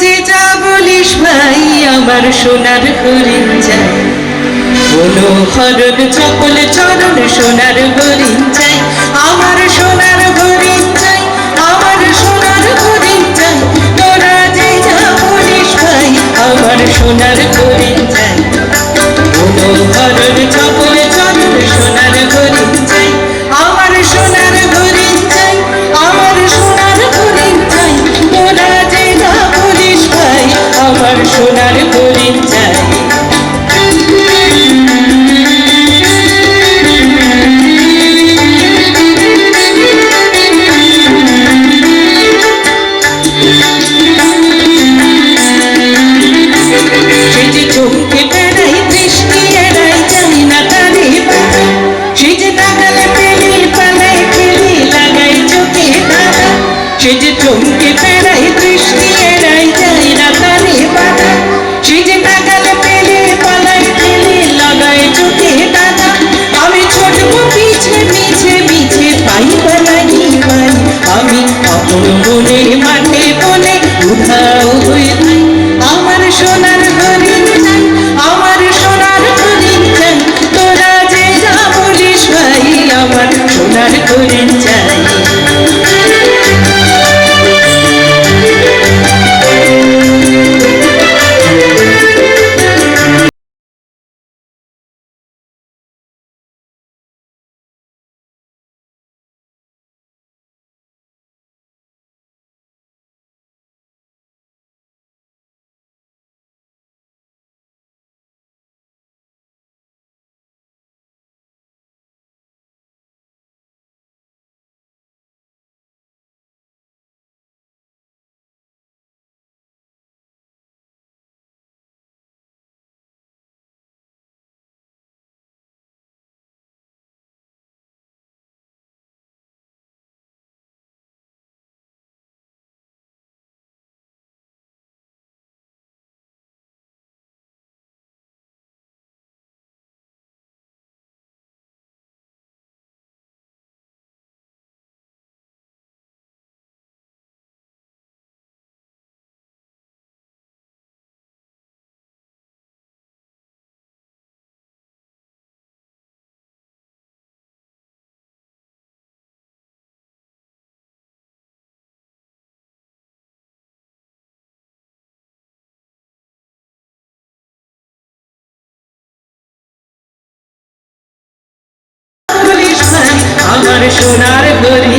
যে যা বলিস ভাই, আমার সোনার হরিণ চাই বলো হরণ চকল চরণ সোনার হরিণ চাই আমার সোনার হরিণ চাই আমার সোনার হরিণ চাই তোরা যে যা বলিস ভাই, আমার সোনার চমকে বেড়াই বৃষ্টি এড়াই যায় না বাধা। সে যে পেলে ফেলে লাগাই চোখে আমি ছোটব পিছে মিছে মিছে পাই পালাই আমি আপন মনে মাঠে যাই আমার সোনার আমার সোনার চাই তোরা যে যা বলিস ভাই, আমার সোনার Krishna Hare Hare.